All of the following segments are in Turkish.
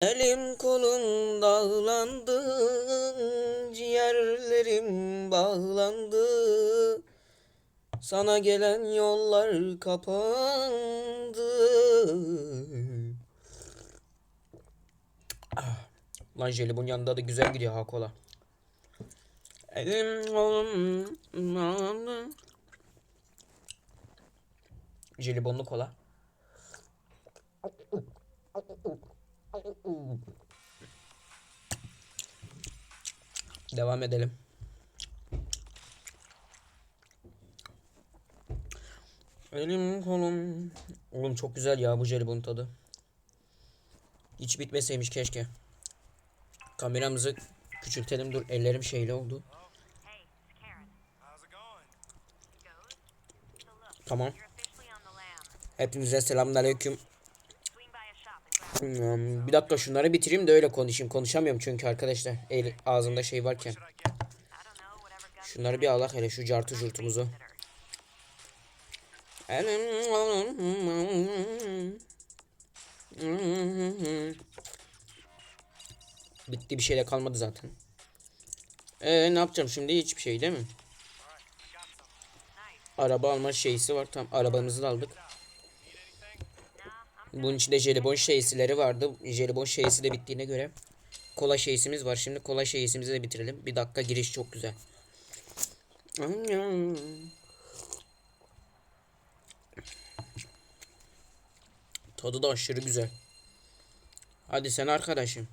Elim kolum dağlandı, ciğerlerim bağlandı. Sana gelen yollar kapandı. Ah, Lan jelibon yanında da güzel gidiyor ha kola. Elim kolum dağlandı. Jelibonlu kola. Devam edelim. Elim kolum. Oğlum çok güzel ya bu jelibon tadı. Hiç bitmeseymiş keşke. Kameramızı küçültelim dur ellerim şeyli oldu. Tamam. Hepinize selamünaleyküm. Bir dakika şunları bitireyim de öyle konuşayım. Konuşamıyorum çünkü arkadaşlar. El, ağzımda şey varken. Şunları bir alak hele şu cartı jurtumuzu. Bitti bir şey de kalmadı zaten. Ee, ne yapacağım şimdi hiçbir şey değil mi? Araba alma şeysi var tam arabamızı da aldık. Bunun içinde jelibon şeysileri vardı. Jelibon şeysi de bittiğine göre kola şeysimiz var. Şimdi kola şeysimizi de bitirelim. Bir dakika giriş çok güzel. Tadı da aşırı güzel. Hadi sen arkadaşım.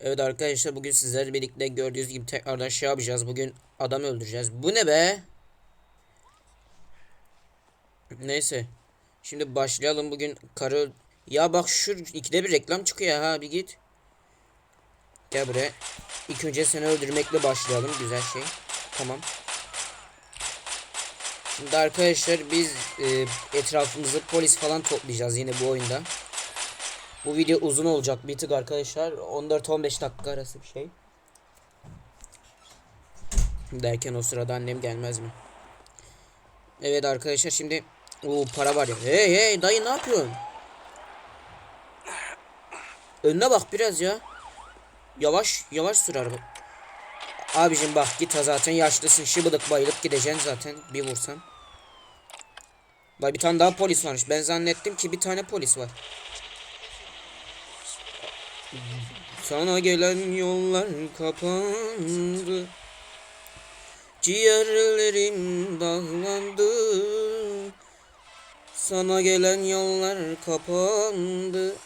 Evet arkadaşlar bugün sizlerle birlikte gördüğünüz gibi tekrardan şey yapacağız. Bugün adam öldüreceğiz. Bu ne be? Neyse. Şimdi başlayalım bugün karı... Ya bak şu ikide bir reklam çıkıyor ha bir git. Gel buraya. İlk önce seni öldürmekle başlayalım. Güzel şey. Tamam. Şimdi arkadaşlar biz e, etrafımızı polis falan toplayacağız yine bu oyunda. Bu video uzun olacak bir tık arkadaşlar. 14-15 dakika arası bir şey. Derken o sırada annem gelmez mi? Evet arkadaşlar şimdi o para var ya. Hey hey dayı ne yapıyorsun? Önüne bak biraz ya. Yavaş yavaş sür araba. Abicim bak git ha zaten yaşlısın şıbıdık bayılıp gideceksin zaten bir vursan. Bak bir tane daha polis varmış. Ben zannettim ki bir tane polis var. Sana gelen yollar kapandı. Ciğerlerim bağlandı. Sana gelen yollar kapandı.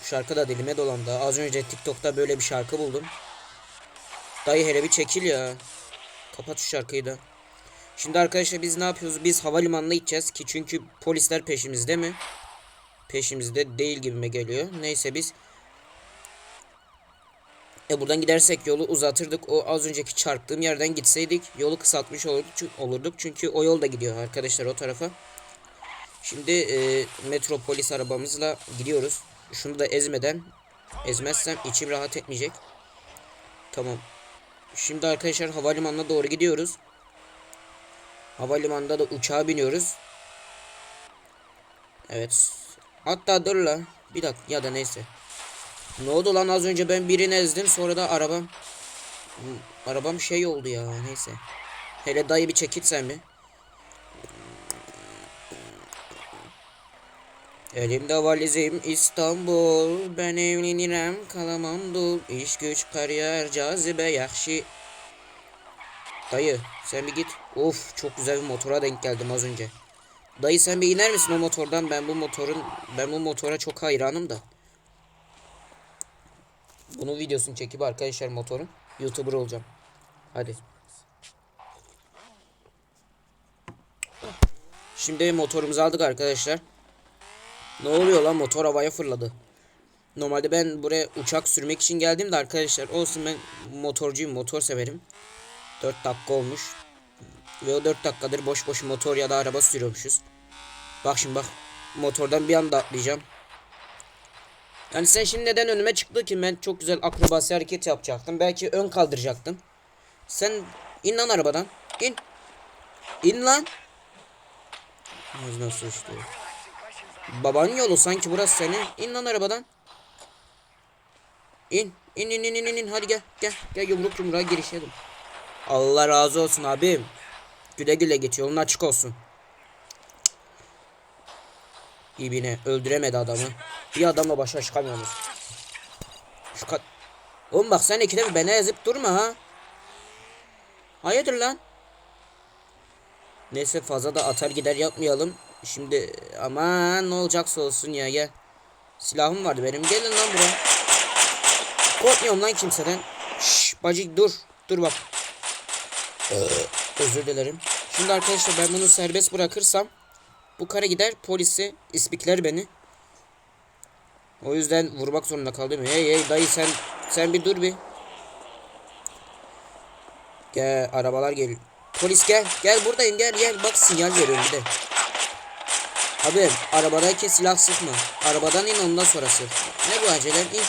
Bu şarkı da dilime dolandı. Az önce TikTok'ta böyle bir şarkı buldum. Dayı hele bir çekil ya. Kapat şu şarkıyı da. Şimdi arkadaşlar biz ne yapıyoruz? Biz havalimanına gideceğiz ki çünkü polisler peşimizde mi? Peşimizde değil gibime geliyor. Neyse biz e buradan gidersek yolu uzatırdık. O az önceki çarptığım yerden gitseydik yolu kısaltmış olurduk, çü- olurduk. Çünkü o yol da gidiyor arkadaşlar o tarafa. Şimdi e, metropolis arabamızla gidiyoruz. Şunu da ezmeden ezmezsem içim rahat etmeyecek. Tamam. Şimdi arkadaşlar havalimanına doğru gidiyoruz. Havalimanında da uçağa biniyoruz. Evet. Hatta dur la. Bir dakika ya da neyse. Ne oldu lan? Az önce ben birini ezdim sonra da arabam Hmm, arabam şey oldu ya neyse. Hele dayı bir çekit sen bir. Elimde valizim İstanbul. Ben evlenirim kalamam dul İş güç kariyer cazibe yakşı Dayı sen bir git. Of çok güzel bir motora denk geldim az önce. Dayı sen bir iner misin o motordan? Ben bu motorun Ben bu motora çok hayranım da Bunun videosunu çekip arkadaşlar motorun Youtuber olacağım Hadi Şimdi motorumuzu aldık arkadaşlar ne oluyor lan motor havaya fırladı. Normalde ben buraya uçak sürmek için geldim de arkadaşlar olsun ben motorcuyum motor severim. 4 dakika olmuş. Ve o 4 dakikadır boş boş motor ya da araba sürüyormuşuz. Bak şimdi bak motordan bir anda atlayacağım. Yani sen şimdi neden önüme çıktı ki ben çok güzel akrobasi hareket yapacaktım. Belki ön kaldıracaktım. Sen in lan arabadan. İn. İn lan. Relaxing questions Babanın yolu sanki burası senin. İn lan arabadan. İn in in in in. in. Hadi gel. Gel. Gel yumruk yumruğa girişelim. Allah razı olsun abim. Güle güle git. Yolun açık olsun. İbine öldüremedi adamı. Bir adamla başa çıkamıyoruz. Şu kat... Oğlum bak sen ikide bir beni ezip durma ha. Hayırdır lan? Neyse fazla da atar gider yapmayalım. Şimdi aman ne olacaksa olsun ya gel. Silahım vardı benim. Gelin lan buraya. Korkmuyorum lan kimseden. Şş, bacı dur. Dur bak. Ee, özür dilerim. Şimdi arkadaşlar ben bunu serbest bırakırsam bu kara gider polisi ispikler beni. O yüzden vurmak zorunda kaldım. Hey hey dayı sen sen bir dur bir. Gel arabalar geliyor. Polis gel. Gel buradayım gel gel. Bak sinyal veriyorum bir de. Abi arabadayken silah sıkma. Arabadan in ondan sonra sık. Ne bu acelen? İn.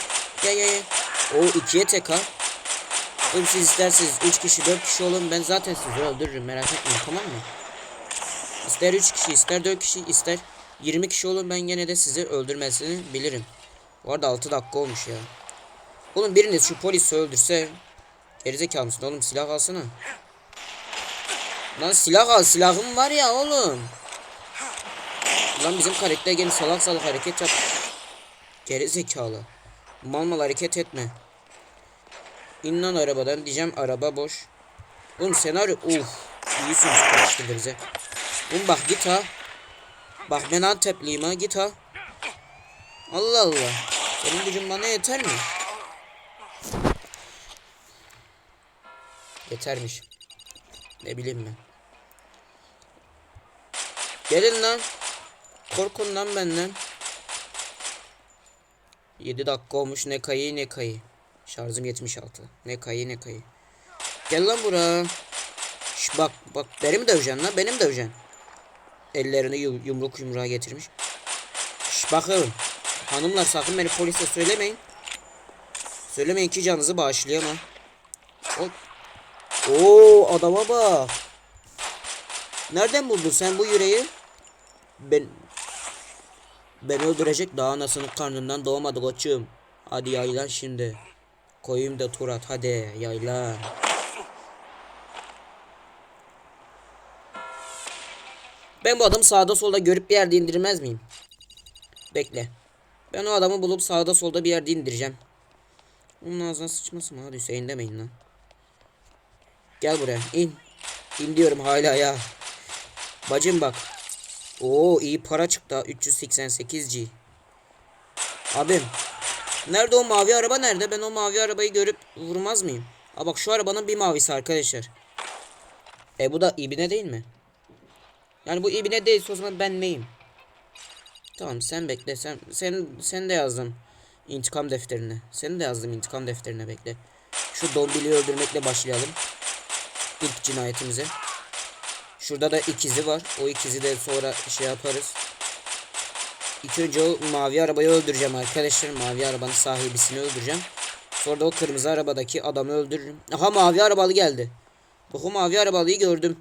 Gel gel gel. O ikiye tek ha. Oğlum siz isterseniz 3 kişi 4 kişi olun ben zaten sizi öldürürüm merak etmeyin tamam mı? İster 3 kişi ister 4 kişi ister 20 kişi olun ben gene de sizi öldürmesini bilirim. Bu arada 6 dakika olmuş ya. Oğlum biriniz şu polisi öldürse Gerizekalı mısın oğlum silah alsana. Lan silah al silahım var ya oğlum. Lan bizim karakter gene salak salak hareket yap. Gerizekalı. Mal mal hareket etme. İn lan arabadan diyeceğim araba boş. Oğlum senaryo uf iyi sürüş karıştırdı bize. Oğlum bak git ha. Bak ben Antepliyim ha git ha. Allah Allah. Senin gücün bana yeter mi? Yetermiş. Ne bileyim ben. Gelin lan. Korkun lan benden. 7 dakika olmuş ne kayı ne kayı. Şarjım 76. Ne kayı ne kayı. Gel lan buraya. Şş, bak bak beni mi döveceksin lan beni mi döveceksin? Ellerini yum- yumruk yumruğa getirmiş. Şş, bakın. Hanımlar sakın beni polise söylemeyin. Söylemeyin ki canınızı bağışlayamam. Hop. Oo adama bak. Nereden buldun sen bu yüreği? Ben ben öldürecek daha anasının karnından doğmadı koçum. Hadi yaylan şimdi. Koyayım da tur at hadi yaylan. Ben bu adamı sağda solda görüp bir yerde indirmez miyim? Bekle. Ben o adamı bulup sağda solda bir yerde indireceğim. Onun ağzına sıçmasın hadi Hüseyin demeyin lan. Gel buraya in. İn diyorum hala ya. Bacım bak. Oo iyi para çıktı ha 388G. Abim. Nerede o mavi araba nerede? Ben o mavi arabayı görüp vurmaz mıyım? Aa bak şu arabanın bir mavisi arkadaşlar. E bu da ibine değil mi? Yani bu ibine değilse o zaman ben neyim? Tamam sen bekle sen sen sen de yazdım intikam defterine. Seni de yazdım intikam defterine bekle. Şu Dombili'yi öldürmekle başlayalım. İlk cinayetimize. Şurada da ikizi var. O ikizi de sonra şey yaparız. İlk önce o mavi arabayı öldüreceğim arkadaşlar. Mavi arabanın sahibisini öldüreceğim. Sonra da o kırmızı arabadaki adamı öldürürüm. Aha mavi arabalı geldi. Bak mavi arabalıyı gördüm.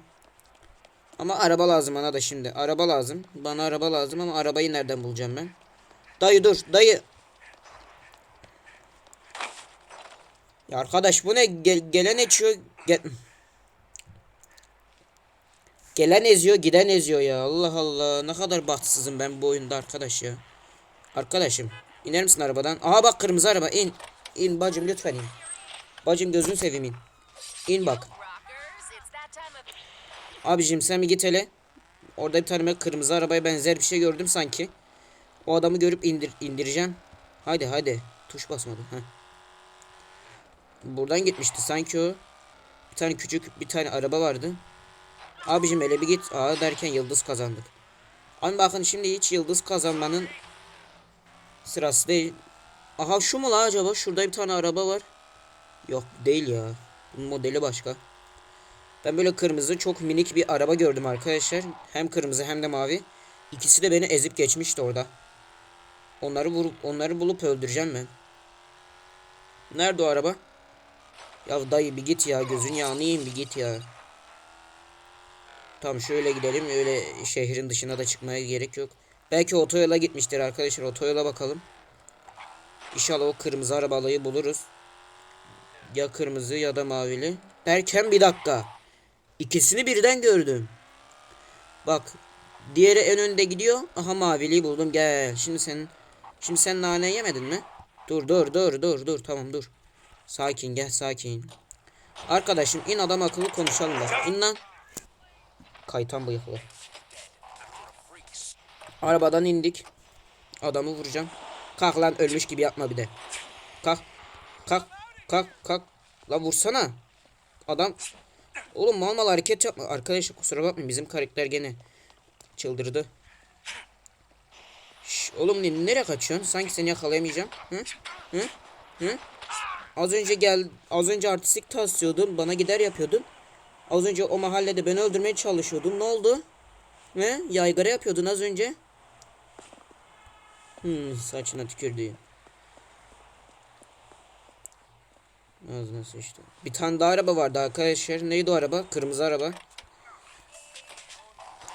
Ama araba lazım bana da şimdi. Araba lazım. Bana araba lazım ama arabayı nereden bulacağım ben? Dayı dur. Dayı. Ya arkadaş bu ne? Gel- gelen içiyor. Gel Gelen eziyor giden eziyor ya. Allah Allah. Ne kadar bahtsızım ben bu oyunda arkadaş ya. Arkadaşım. iner misin arabadan? Aha bak kırmızı araba. in. İn bacım lütfen in. Bacım gözünü seveyim in. İn bak. Abicim sen bir git hele. Orada bir tane kırmızı arabaya benzer bir şey gördüm sanki. O adamı görüp indir indireceğim. Hadi hadi. Tuş basmadım. Heh. Buradan gitmişti sanki o. Bir tane küçük bir tane araba vardı. Abicim hele bir git. Aa derken yıldız kazandık. Ama bakın şimdi hiç yıldız kazanmanın sırası değil. Aha şu mu la acaba? Şurada bir tane araba var. Yok değil ya. Bunun modeli başka. Ben böyle kırmızı çok minik bir araba gördüm arkadaşlar. Hem kırmızı hem de mavi. İkisi de beni ezip geçmişti orada. Onları vurup onları bulup öldüreceğim ben. Nerede o araba? Ya dayı bir git ya gözün yağını yiyeyim bir git ya. Tamam şöyle gidelim öyle şehrin dışına da çıkmaya gerek yok. Belki otoyola gitmiştir arkadaşlar. Otoyola bakalım. İnşallah o kırmızı arabalıyı buluruz. Ya kırmızı ya da mavili. Derken bir dakika. İkisini birden gördüm. Bak. Diğeri en önde gidiyor. Aha maviliyi buldum. Gel. Şimdi sen Şimdi sen nane yemedin mi? Dur dur dur dur dur. Tamam dur. Sakin gel sakin. Arkadaşım in adam akıllı konuşalım bak. İn lan. Kaytan bıyıklı. Arabadan indik. Adamı vuracağım. Kalk lan ölmüş gibi yapma bir de. Kalk. Kalk. Kalk. Kalk. La vursana. Adam. Oğlum mal mal hareket yapma. Arkadaşlar kusura bakmayın bizim karakter gene çıldırdı. Şş, oğlum ne- nereye kaçıyorsun? Sanki seni yakalayamayacağım. Hı? Hı? Hı? Az önce gel az önce artistik taslıyordun. Bana gider yapıyordun. Az önce o mahallede beni öldürmeye çalışıyordun. Ne oldu? He? Yaygara yapıyordun az önce. Hmm, saçına tükürdüğüm. Ağzına sıçtı. Bir tane daha araba vardı arkadaşlar. Neydi o araba? Kırmızı araba.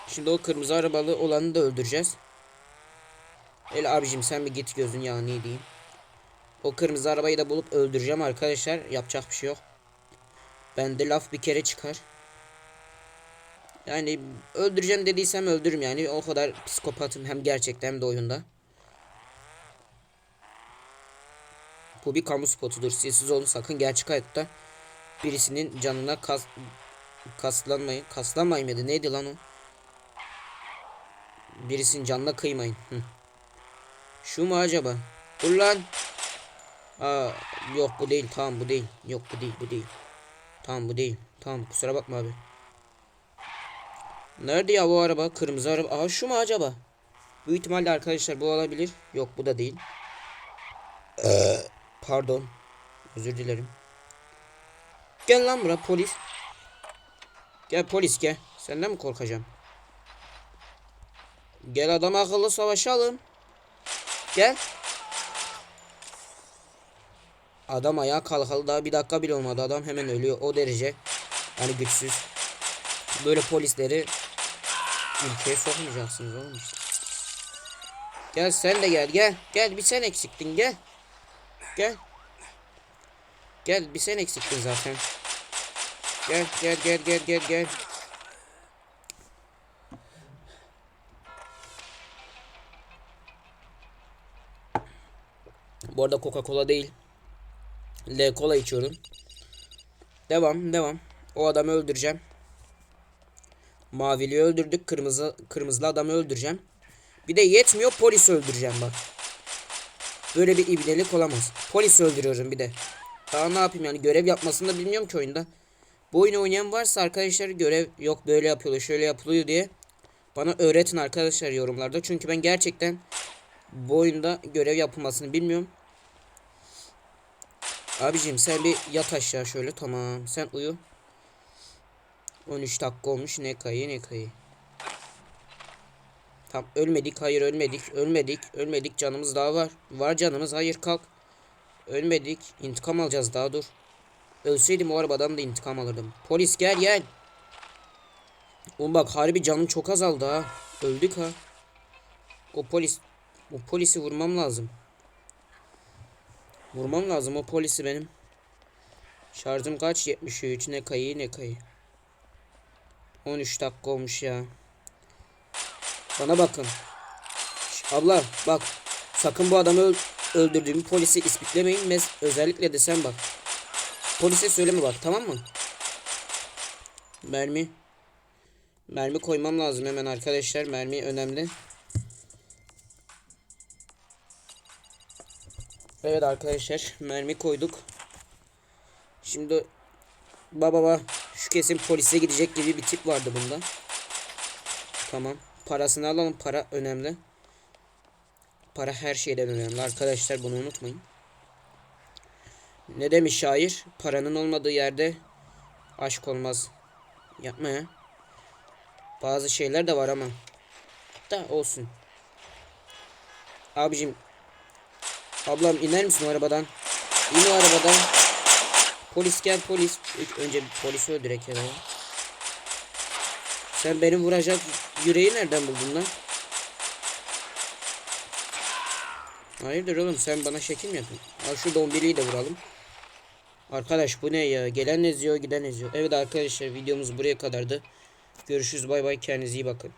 Şimdi o kırmızı arabalı olanı da öldüreceğiz. El abicim sen bir git gözün ya ne diyeyim. O kırmızı arabayı da bulup öldüreceğim arkadaşlar. Yapacak bir şey yok. Bende laf bir kere çıkar. Yani öldüreceğim dediysem öldürürüm yani. O kadar psikopatım hem gerçekten hem de oyunda. Bu bir kamu spotudur. Sessiz olun sakın gerçek hayatta birisinin canına kas kaslanmayın. Kaslanmayın mıydı? Neydi lan o? Birisinin canına kıymayın. Hı. Şu mu acaba? Dur lan. Aa, yok bu değil. Tamam bu değil. Yok bu değil. Bu değil. Tamam bu değil. Tamam kusura bakma abi. Nerede ya bu araba? Kırmızı araba. Aa şu mu acaba? Büyük ihtimalle arkadaşlar bu olabilir. Yok bu da değil. Pardon. Özür dilerim. Gel lan bura polis. Gel polis gel. Senden mi korkacağım? Gel adam akıllı savaşalım. Gel. Adam ayağa kalkalı daha bir dakika bile olmadı. Adam hemen ölüyor. O derece. Yani güçsüz. Böyle polisleri ülkeye sokmayacaksınız oğlum işte. Gel sen de gel gel. Gel bir sen eksiktin gel. Gel. Gel bir sen eksiktin zaten. Gel gel gel gel gel gel. Bu arada Coca-Cola değil. L kola içiyorum. Devam devam. O adamı öldüreceğim. Maviliyi öldürdük. Kırmızı kırmızılı adamı öldüreceğim. Bir de yetmiyor polis öldüreceğim bak. Böyle bir ibnelik olamaz. Polis öldürüyorum bir de. Daha ne yapayım yani görev yapmasını da bilmiyorum ki oyunda. Bu oyunu oynayan varsa arkadaşlar görev yok böyle yapılıyor şöyle yapılıyor diye. Bana öğretin arkadaşlar yorumlarda. Çünkü ben gerçekten bu oyunda görev yapılmasını bilmiyorum. Abicim sen bir yat aşağı şöyle tamam sen uyu. 13 dakika olmuş ne kayı ne kayı. Tam ölmedik hayır ölmedik ölmedik ölmedik canımız daha var. Var canımız hayır kalk. Ölmedik intikam alacağız daha dur. Ölseydim o arabadan da intikam alırdım. Polis gel gel. Oğlum bak harbi canım çok azaldı ha. Öldük ha. O polis o polisi vurmam lazım. Vurmam lazım o polisi benim. Şarjım kaç? 73 ne kayı ne kayı. 13 dakika olmuş ya. Bana bakın. Abla bak. Sakın bu adamı öl öldürdüğümü polisi ispitlemeyin. Mes özellikle de sen bak. Polise söyleme bak tamam mı? Mermi. Mermi koymam lazım hemen arkadaşlar. Mermi önemli. Evet arkadaşlar mermi koyduk. Şimdi baba baba şu kesin polise gidecek gibi bir tip vardı bunda. Tamam. Parasını alalım. Para önemli. Para her şeyden önemli arkadaşlar bunu unutmayın. Ne demiş şair? Paranın olmadığı yerde aşk olmaz. Yapma ya. Bazı şeyler de var ama. Da olsun. Abicim Ablam iner misin arabadan? İn o arabadan. Polis gel polis. Önce polisi öldürek ya. Sen beni vuracak Yüreği nereden buldun lan? Hayırdır oğlum sen bana şekil mi yapın? Al şu dombiliyi de vuralım. Arkadaş bu ne ya? Gelen eziyor giden eziyor. Evet arkadaşlar videomuz buraya kadardı. Görüşürüz bay bay kendinize iyi bakın.